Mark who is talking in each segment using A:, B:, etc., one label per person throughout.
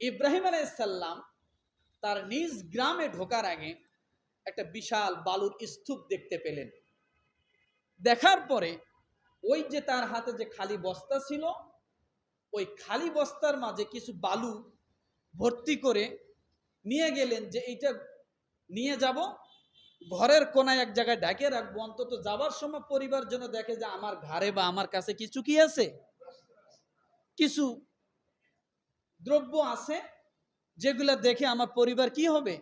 A: ইব্রাহিম আলাইসাল্লাম তার নিজ গ্রামে ঢোকার আগে একটা বিশাল বালুর স্তূপ দেখতে পেলেন। দেখার পরে ওই যে তার হাতে যে খালি বস্তা ছিল, ওই খালি বস্তার মাঝে কিছু বালু ভর্তি করে নিয়ে গেলেন যে এইটা নিয়ে যাব, ঘরের কোনায় এক জায়গায় ডাকে রাখব, অন্তত যাবার সময় পরিবার জন্য দেখে যে আমার ঘরে বা আমার কাছে কিছু কি আছে? কিছু দ্রব্য আছে, যেগুলা দেখে আমার পরিবার কি হবে?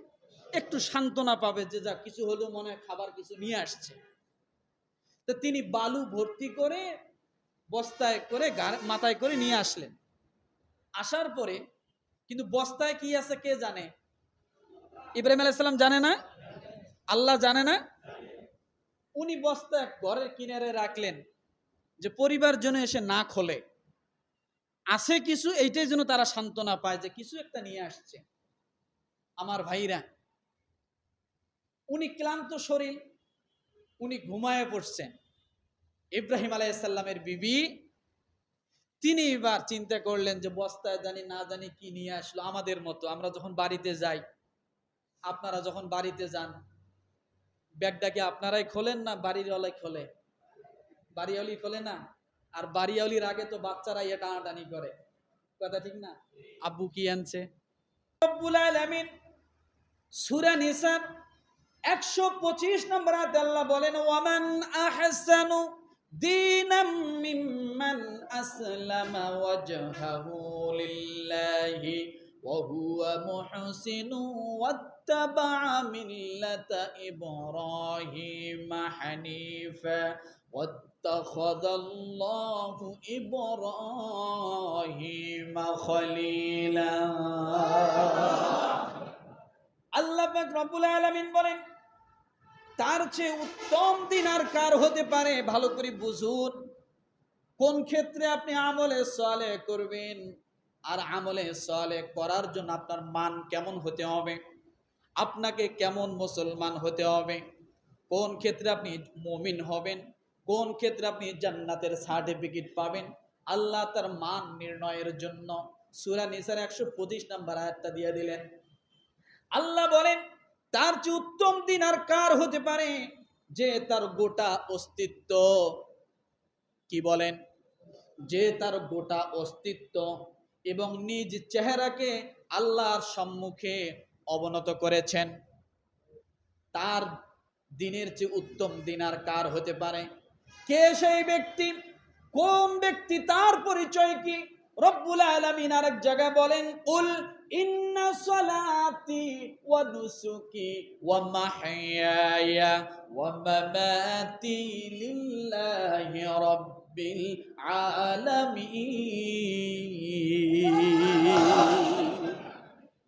A: একটু সান্ত্বনা পাবে যে যা কিছু হলেও মনে হয় খাবার কিছু নিয়ে আসছে। তো তিনি বালু ভর্তি করে বস্তায় করে মাথায় করে নিয়ে আসলেন। আসার পরে, কিন্তু বস্তায় কি আছে কে জানে? ইব্রাহিম আলাইসাল্লাম জানে না? আল্লাহ জানে না? উনি বস্তা ঘরের কিনারে রাখলেন যে পরিবার জন্য এসে না খোলে। আছে কিছু, এইটাই যেন তারা সান্ত্বনা পায় যে কিছু একটা নিয়ে আসছে। আমার ভাইরা, উনি ক্লান্ত শরীর, উনি ঘুমায় পড়ছেন। ইব্রাহিম আলাইসাল্লামের বিবি, তিনি এবার চিন্তা করলেন যে বস্তায় জানি না জানি কি নিয়ে আসলো আমাদের মতো। আমরা যখন বাড়িতে যাই, আপনারা যখন বাড়িতে যান ব্যাগটাকে আপনারাই খোলেন না বাড়ির খোলে? বাড়িওয়ালি খোলে না? আর বাড়িওয়ালির আগে তো বাচ্চারাই এটা টানাটানি করে। কথা ঠিক না? আব্বু কি আনছে? রব্বুল আলামিন সূরা নিসার 125 নম্বর আয়াতে বলেন, ওয়ামান আহসানু দীনাম মিম্মান আসলামা ওয়াজহাহু লিল্লাহি ওয়া হুয়া মুহসিনু واتخذ الله إبراهيم خليلا আল্লাহ পাক রব্বুল আলামিন বলেন তার চেয়ে উত্তম দিন আর কার হতে পারে ভালো করে বুঝুন কোন ক্ষেত্রে আপনি আমলে সলে করবেন আর আমলে সলে করার জন্য আপনার মান কেমন হতে হবে আপনাকে কেমন মুসলমান হতে হবে কোন ক্ষেত্রে আপনি মমিন হবেন কোন ক্ষেত্রে আপনি জান্নাতের সার্টিফিকেট পাবেন? আল্লাহ তার মান নির্ণয়ের জন্য সুরা নিসার একশো পঁচিশ নাম্বার আয়াতটা দিয়ে দিলেন। আল্লাহ বলেন, তার চেয়ে উত্তম দিন আর কার হতে পারে? যে তার গোটা অস্তিত্ব। কি বলেন? যে তার গোটা অস্তিত্ব এবং নিজ চেহারাকে আল্লাহর সম্মুখে অবনত করেছেন। তার দিনের চেয়ে উত্তম দিন আর কার হতে পারে? কে সেই ব্যক্তি? কোন ব্যক্তি? তার পরিচয় কি? রব্বুল আলামিন আরেক জায়গায় বলেন, উল ইন্না সালাতি ওয়া নুসুকি ওয়া মাহইয়ায়া ওয়া মামাতি লিল্লাহি রাব্বিল আলামিন।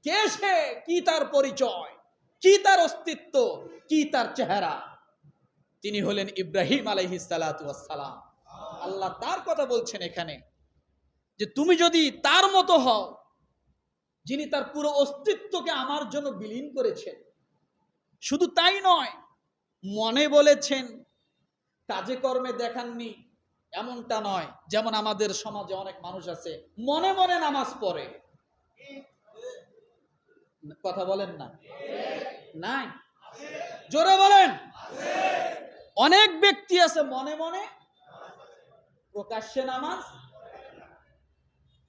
A: কে সে? কি তার পরিচয়? কি তার অস্তিত্ব? কি তার চেহারা? তিনি হলেন ইব্রাহিম আলাইহিসালাম আল্লাহ তার কথা বলছেন এখানে যে তুমি যদি তার মতো হও, যিনি তার পুরো অস্তিত্বকে আমার জন্য বিলীন করেছেন, শুধু তাই নয়, মনে বলেছেন, কাজে কর্মে দেখাননি, এমনটা নয়, যেমন আমাদের সমাজে অনেক মানুষ আছে, মনে মনে নামাজ পড়ে। কথা বলেন না? নাই? জোরে বলেন? অনেক ব্যক্তি আছে, মনে মনে? প্রকাশ্যে নামাজ?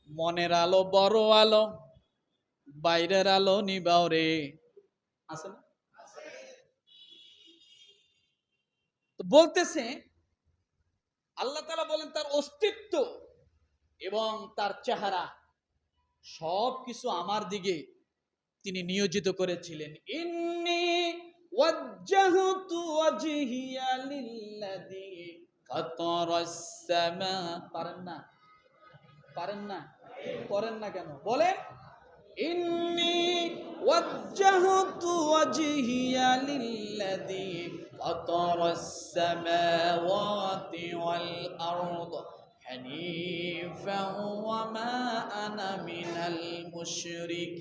A: মনের আলো, বড় আলো, বাইরের আলো নিবাও রে। আছে না? বলতেছে, আল্লাহ তালা বলেন তার অস্তিত্ব এবং তার চেহারা সব কিছু আমার দিকে তিনি নিয়োজিত করেছিলেন। ইন্নি ওয়াজ্জাহতু ওয়াজহিয়া লিল্লাযী ফাতারাস সামা পারেন না পারেন না করেন না কেন বলেন ইন্নি ওয়াজ্জাহতু ওয়াজহিয়া লিল্লাযী ফাতারাস সামাওয়াতি ওয়াল আরদ حنيفا وما أنا من المشركين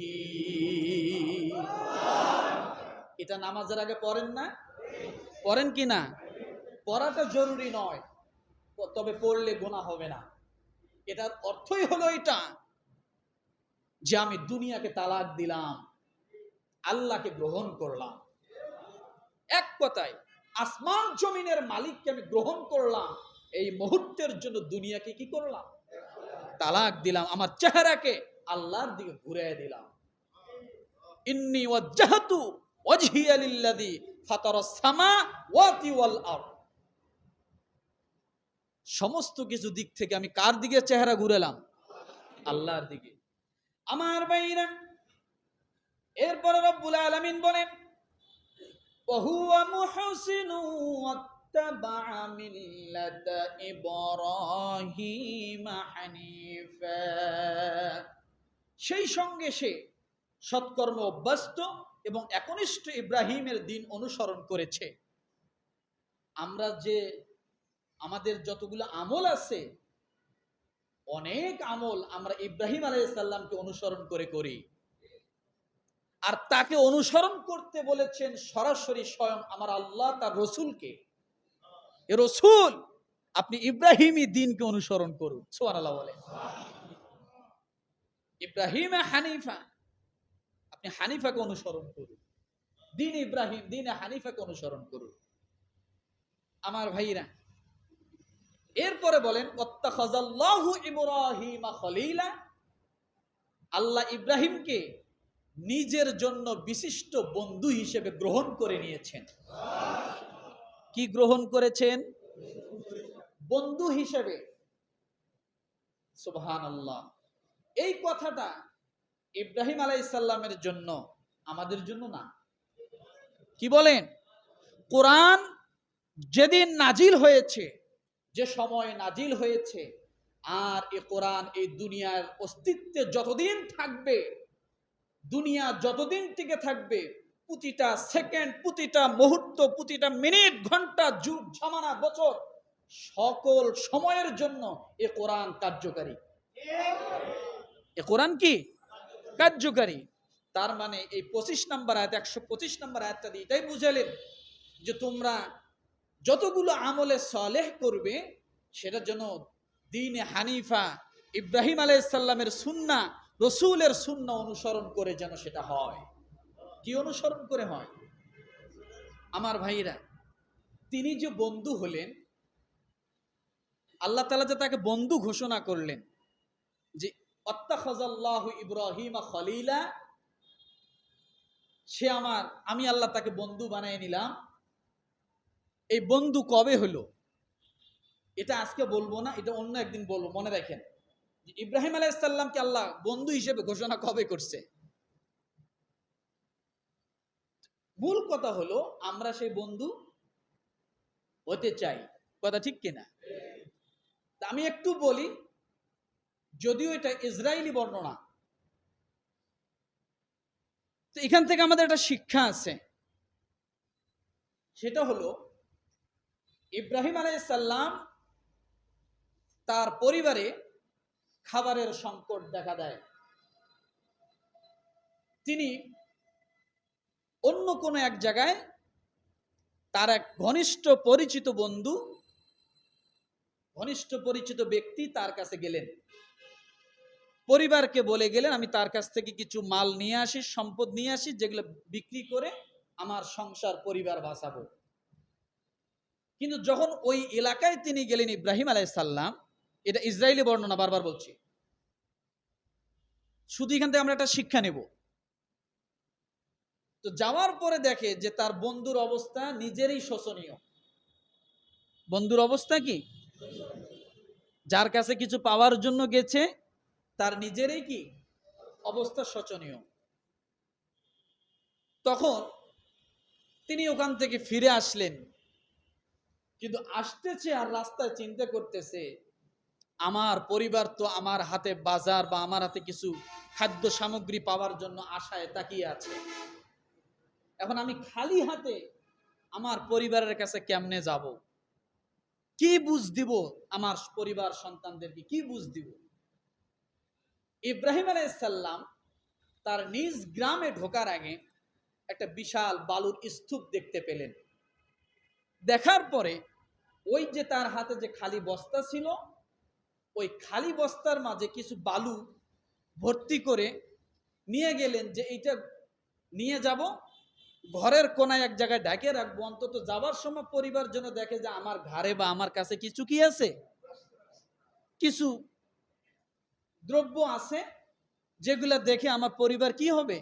A: এটা নামাজের আগে পড়েন না? পড়েন কি না? পড়াটা জরুরি নয়। তবে পড়লে গোনা হবে না। এটার অর্থই হলো এটা যে আমি দুনিয়াকে তালাক দিলাম, আল্লাহকে গ্রহণ করলাম। এক কথায়, আসমান জমিনের মালিককে আমি গ্রহণ করলাম, এই মুহূর্তের জন্য দুনিয়াকে কি করলাম? তালাক দিলাম, আমার চেহারাকে আল্লাহর দিকে ঘুরে দিলাম। ইন্নি ওয়াজ্জাহাতু সমস্ত কিছু দিক থেকে আমি কার দিকে চেহারা ঘুরেলাম? আল্লাহর দিকে। আমার বাইরা এরপরে রব্বুল আলামিন বলেন, ওহুয়া সেই সঙ্গে সে সৎকর্ম অভ্যস্ত এবং একনিষ্ঠ ইব্রাহিমের দিন অনুসরণ করেছে। আমরা যে আমাদের যতগুলো আমল আছে, অনেক আমল আমরা ইব্রাহিম আলাইসাল্লামকে অনুসরণ করে করি। আর তাকে অনুসরণ করতে বলেছেন সরাসরি স্বয়ং আমার আল্লাহ তার রসুলকে। রসুল, আপনি ইব্রাহিমী দিনকে অনুসরণ করুন সোয়ান আল্লাহ বলে ইব্রাহিম হানিফা আপনি হানিফাকে অনুসরণ করুন। দিন ইব্রাহিম, দিন হানিফাকে অনুসরণ করুন। আমার ভাইরা এরপরে বলেন আল্লাহ ইব্রাহিমকে নিজের জন্য বিশিষ্ট বন্ধু হিসেবে গ্রহণ করে নিয়েছেন। কি গ্রহণ করেছেন? বন্ধু হিসেবে। সুবহান আল্লাহ এই কথাটা ইব্রাহিম আলাইসাল্লামের জন্য, আমাদের জন্য না। কি বলেন? কোরআন যেদিন নাজিল হয়েছে, যে সময় নাজিল হয়েছে, আর এ কোরআন এই দুনিয়ার অস্তিত্বে যতদিন থাকবে, দুনিয়া যতদিন টিকে থাকবে, প্রতিটা সেকেন্ড, প্রতিটা মুহূর্ত, প্রতিটা মিনিট, ঘণ্টা যুগ জমানা বছর, সকল সময়ের জন্য এ কোরআন কার্যকারী। এ কোরআন কি? কার্যকারী। তার মানে এই পঁচিশ নম্বর আয়াত, একশো পঁচিশ নম্বর আয়াতটা দিয়ে এটাই বুঝালেন যে তোমরা যতগুলো আমলে সলেহ করবে, সেটার জন্য দিনে হানিফা ইব্রাহিম আলাইসাল্লামের সুন্না, রসুলের শূন্য অনুসরণ করে যেন সেটা হয়। কি অনুসরণ করে হয়? আমার ভাইরা তিনি যে বন্ধু হলেন, আল্লাহ তালা যে তাকে বন্ধু ঘোষণা করলেন যে অত্তাখাজাল্লাহ ইব্রাহিম খলিলা, সে আমার, আমি আল্লাহ তাকে বন্ধু বানিয়ে নিলাম। এই বন্ধু কবে হলো? এটা আজকে বলব না, এটা অন্য একদিন বলব, মনে রাখেন। ইব্রাহিম আলাইসাল্লামকে আল্লাহ বন্ধু হিসেবে ঘোষণা কবে করছে? মূল কথা হলো, আমরা সেই বন্ধু হতে চাই। কথা ঠিক কিনা? আমি একটু বলি যদিও এটা ইসরায়েলি বর্ণনা। তো এখান থেকে আমাদের একটা শিক্ষা আছে। সেটা হলো, ইব্রাহিম আলাইসাল্লাম তার পরিবারে খাবারের সংকট দেখা দেয়। তিনি অন্য কোনো এক জায়গায় তার এক ঘনিষ্ঠ পরিচিত বন্ধু, ঘনিষ্ঠ পরিচিত ব্যক্তি তার কাছে গেলেন। পরিবারকে বলে গেলেন, আমি তার কাছ থেকে কিছু মাল নিয়ে আসি, সম্পদ নিয়ে আসি, যেগুলো বিক্রি করে আমার সংসার, পরিবার বাঁচাবো। কিন্তু যখন ওই এলাকায় তিনি গেলেন ইব্রাহিম আলাইসাল্লাম এটা ইসরায়েলি বর্ণনা বারবার বলছি, শুধু এখান থেকে আমরা একটা শিক্ষা নেব। তো যাওয়ার পরে দেখে যে তার বন্ধুর অবস্থা নিজেরই শোচনীয়। বন্ধুর অবস্থা কি? যার কাছে কিছু পাওয়ার জন্য গেছে তার নিজেরই কি অবস্থা শোচনীয়। তখন তিনি ওখান থেকে ফিরে আসলেন, কিন্তু আসতেছে আর রাস্তায় চিন্তা করতেছে, আমার পরিবার তো আমার হাতে বাজার বা আমার হাতে কিছু খাদ্য সামগ্রী পাওয়ার জন্য আশায় তাকিয়ে আছে। এখন আমি খালি হাতে আমার পরিবারের কাছে কেমনে যাব? কি বুঝ দিব আমার পরিবার সন্তানদেরকে? কি বুঝ দিব? ইব্রাহিম আলাইসাল্লাম তার নিজ গ্রামে ঢোকার আগে একটা বিশাল বালুর স্তূপ দেখতে পেলেন। দেখার পরে ওই যে তার হাতে যে খালি বস্তা ছিল, ওই খালি বস্তার মাঝে কিছু বালু ভর্তি করে নিয়ে গেলেন যে এইটা নিয়ে যাব, ঘরের কোনায় এক জায়গায় ঢাকে রাখব, অন্তত যাবার সময় পরিবার জন্য দেখে যে আমার ঘরে বা আমার কাছে কিছু কি আছে। কিছু দ্রব্য আছে, যেগুলা দেখে আমার পরিবার কি হবে?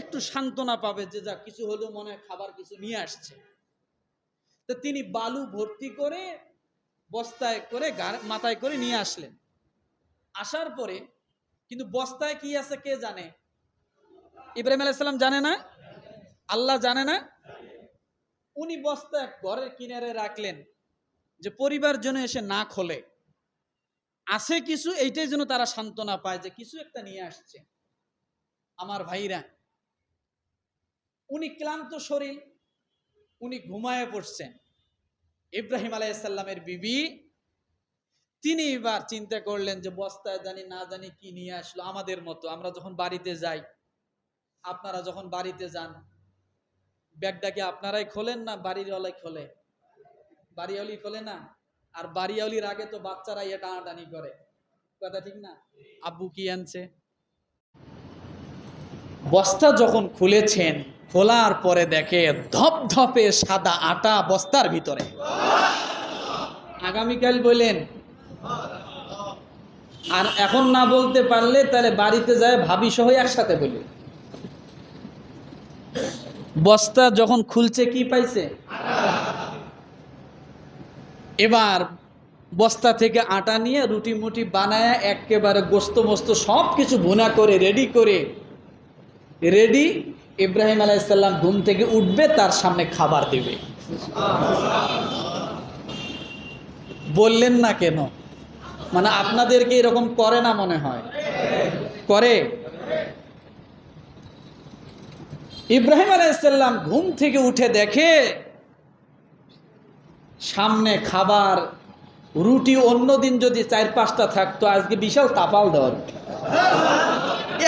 A: একটু সান্ত্বনা পাবে যে যা কিছু হলেও মনে হয় খাবার কিছু নিয়ে আসছে। তো তিনি বালু ভর্তি করে বস্তায় করে মাথায় করে নিয়ে আসলেন। আসার পরে কিন্তু বস্তায় কি আছে কে জানে? ইব্রাহিম আলাইসাল্লাম জানে না? আল্লাহ জানে না? উনি বস্তা ঘরের কিনারে রাখলেন যে পরিবার জন্য এসে না খোলে। আছে কিছু, এইটাই যেন তারা সান্ত্বনা পায় যে কিছু একটা নিয়ে আসছে। আমার ভাইরা, উনি ক্লান্ত শরীর, উনি ঘুমায় পড়ছেন। ইব্রাহিম আলাইসাল্লামের বিবি, তিনি এবার চিন্তা করলেন যে বস্তায় জানি না জানি কি নিয়ে আসলো আমাদের মতো। আমরা যখন বাড়িতে যাই, আপনারা যখন বাড়িতে যান ব্যাগটাকে আপনারাই খোলেন না বাড়ির ওলাই খোলে? বাড়িওয়ালি খোলে না? আর বাড়িওয়ালির আগে তো বাচ্চারা ইয়ে টানাটানি করে। কথা ঠিক না? আব্বু কি আনছে? বস্তা যখন খুলেছেন, খোলার পরে দেখে ধপ ধপে সাদা আটা বস্তার ভিতরে। আগামীকাল বলেন আর এখন না বলতে পারলে তাহলে বাড়িতে যায় ভাবি সহ একসাথে বলি। বস্তা যখন খুলছে, কি পাইছে? এবার বস্তা থেকে আটা নিয়ে রুটি মুটি বানায় একেবারে গোস্ত মোস্ত সব কিছু ভুনা করে রেডি করে রেডি ইব্রাহিম আলাইসাল্লাম ঘুম থেকে উঠবে, তার সামনে খাবার দেবে। বললেন না কেন? মানে আপনাদেরকে এরকম করে না মনে হয়? করে? ইব্রাহিম আলাইসাল্লাম ঘুম থেকে উঠে দেখে সামনে খাবার, রুটি অন্যদিন যদি চার পাঁচটা থাকতো, আজকে বিশাল তাপাল দর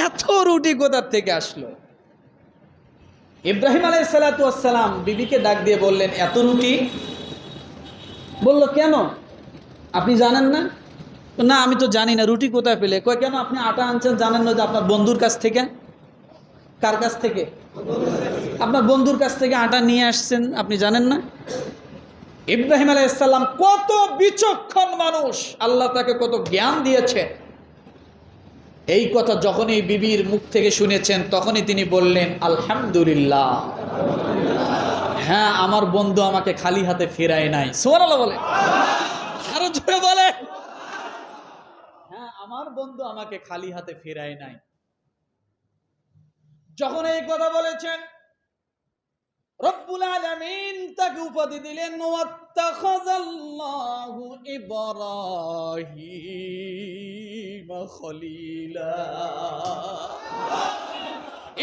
A: এত রুটি কোথার থেকে আসলো? ইব্রাহিম আলাই সালাতাম বিবিকে ডাক দিয়ে বললেন, এত রুটি? বলল, কেন? আপনি জানেন না? না, আমি তো জানি না, রুটি কোথায় পেলে? কয়, কেন আপনি আটা আনছেন জানেন না যে আপনার বন্ধুর কাছ থেকে? কার কাছ থেকে? আপনার বন্ধুর কাছ থেকে আটা নিয়ে আসছেন, আপনি জানেন না? ইব্রাহিম আলাইসাল্লাম কত বিচক্ষণ মানুষ। আল্লাহ তাকে কত জ্ঞান দিয়েছে। এই কথা যখনই বিবির মুখ থেকে শুনেছেন, তখনই তিনি বললেন, আলহামদুলিল্লাহ। হ্যাঁ আমার বন্ধু আমাকে খালি হাতে ফেরায় নাই। সোমানাল্লাহ বলে আরও জোরে বলে হ্যাঁ আমার বন্ধু আমাকে খালি হাতে ফেরায় নাই। যখন এই কথা বলেছেন রব্বুল আলামিন তাকে উপাধি দিলেন, ওয়াত্তাখাযাল্লাহু ইব্রাহিম খলিলা।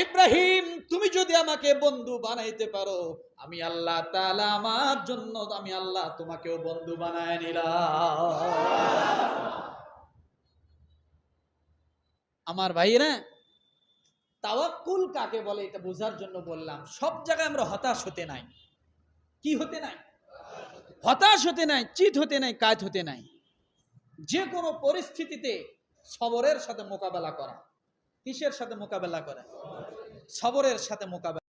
A: ইব্রাহিম, তুমি যদি আমাকে বন্ধু বানাইতে পারো, আমি আল্লাহ তাআলা আমার জন্য, আমি আল্লাহ তোমাকেও বন্ধু বানায় নিলাম। আমার ভাইরা তাওয়াক্কুল কাকে বলে এটা বোঝার জন্য বললাম, সব জায়গায় আমরা হতাশ হতে নাই। কি হতে নাই? হতাশ হতে নাই, চিত হতে নাই কাজ হতে নাই। যে কোনো পরিস্থিতিতে সবরের সাথে মোকাবেলা করা, কিসের সাথে মোকাবেলা করা? সবরের সাথে মোকাবেলা